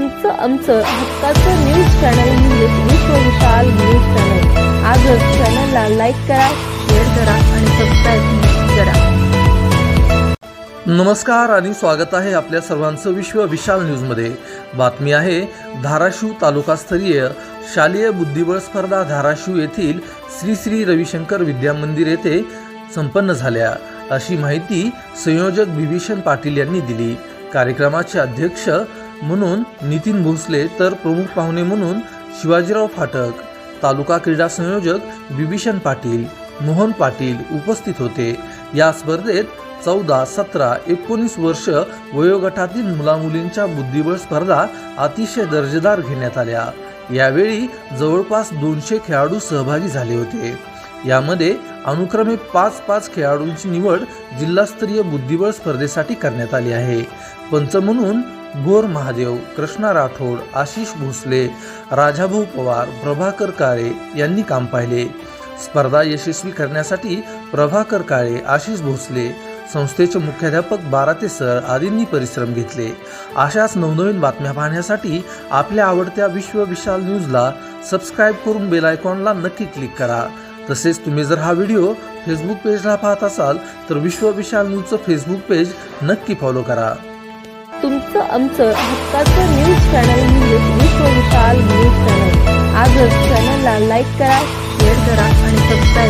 तुमचं आमचं हक्काचं न्यूज चॅनल म्हणजेच विश्व विशाल न्यूज चॅनल आजच चॅनलला लाईक करा शेअर करा आणि सबस्क्राईब करा. नमस्कार आणि स्वागत आहे आपल्या सर्वांचं विश्व विशाल न्यूजमध्ये बातमी आहे धाराशिव तालुकास्तरीय शालेय बुद्धिबळ स्पर्धा धाराशिव येथील श्री श्री रविशंकर विद्या मंदिर येथे संपन्न झाल्या. अशी माहिती संयोजक विभीषण पाटील यांनी दिली. कार्यक्रमाचे अध्यक्ष म्हणून नितीन भोसले तर प्रमुख पाहुणे म्हणून शिवाजीराव फाटक. तालुका क्रीडा संयोजक बिभीषण पाटील मोहन पाटील उपस्थित होते. या स्पर्धेत चौदा सतरा एकोणीस वर्ष वयोगटातील मुलामुलींच्या बुद्धिबळ स्पर्धा अतिशय दर्जेदार घेण्यात आल्या. यावेळी जवळपास दोनशे खेळाडू सहभागी झाले होते. यामध्ये अनुक्रमे पाच पाच खेळाडूंची निवड जिल्हास्तरीय बुद्धिबळ स्पर्धेसाठी करण्यात आली आहे. पंच म्हणून गोर महादेव कृष्णा राठोड आशिष भोसले राजाभाऊ पवार प्रभाकर काळे यांनी काम पाहिले. स्पर्धा यशस्वी करण्यासाठी प्रभाकर काळे आशिष भोसले संस्थेचे मुख्याध्यापक बाराते सर आदींनी परिश्रम घेतले. अशाच नवनवीन बातम्या पाहण्यासाठी आपल्या आवडत्या विश्व विशाल न्यूजला सबस्क्राईब करून बेल आयकॉनला नक्की क्लिक करा. तसेच तुम्ही जर हा व्हिडिओ फेसबुक पेजला पाहत असाल तर विश्व विशाल न्यूजचं फेसबुक पेज नक्की फॉलो करा. तुमचं आमचं हक्काचं न्यूज चॅनल म्हणजेच विश्व विशाल न्यूज चॅनल आजच चॅनलला लाईक करा शेअर करा आणि सबस्क्राईब